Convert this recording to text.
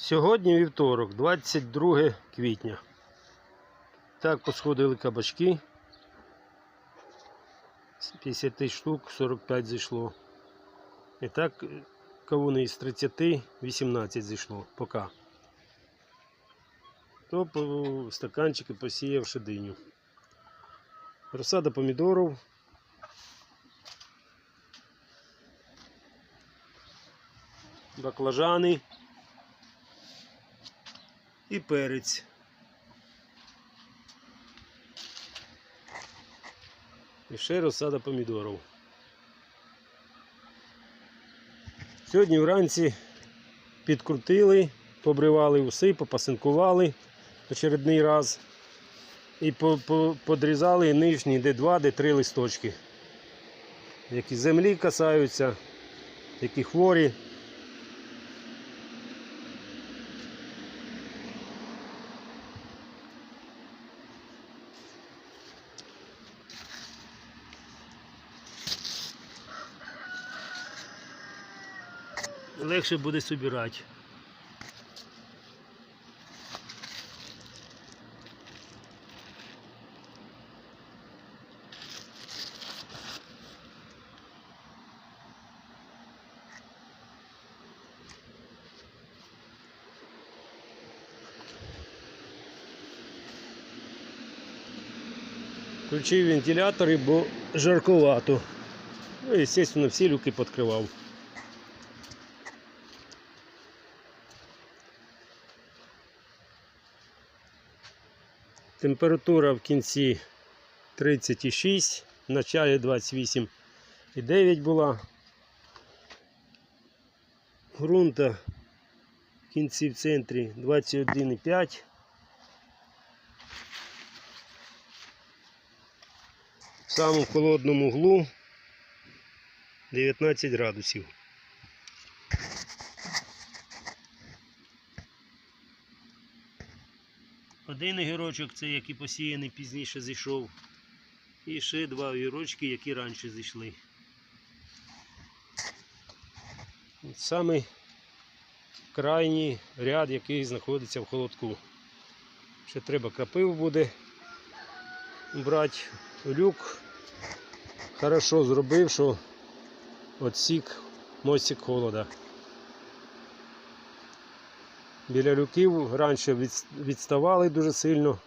Сьогодні вівторок, 22 квітня. Так посходили кабачки. З 50 штук 45 зайшло. І так е, кавуни із 30 18 зайшло поки. То по стаканчики посіяв шединю. Розсада помідорів. Баклажани і перець. І ще розсада помідорів. Сьогодні вранці підкрутили, побривали уси, попасинкували очередний раз. І по- по- подрізали нижні де два, де три листочки. Які землі касаються, які хворі. Легше буде собирати. Включив вентилятори, бо жарковато. Ну, і, звісно, всі люки підкривав. Температура в кінці 36, в началі 28,9 була. Грунта в кінці в центрі 21,5. В самому холодному углу 19 градусів. Один огірочок це який посіяний пізніше зійшов. І ще два огірочки, які раніше зійшли. От Самий крайній ряд, який знаходиться в холодку. Ще треба крапив буде брати. Люк хорошо зробив, що отсік мостик холода. Біля люків раніше відс- відставали дуже сильно.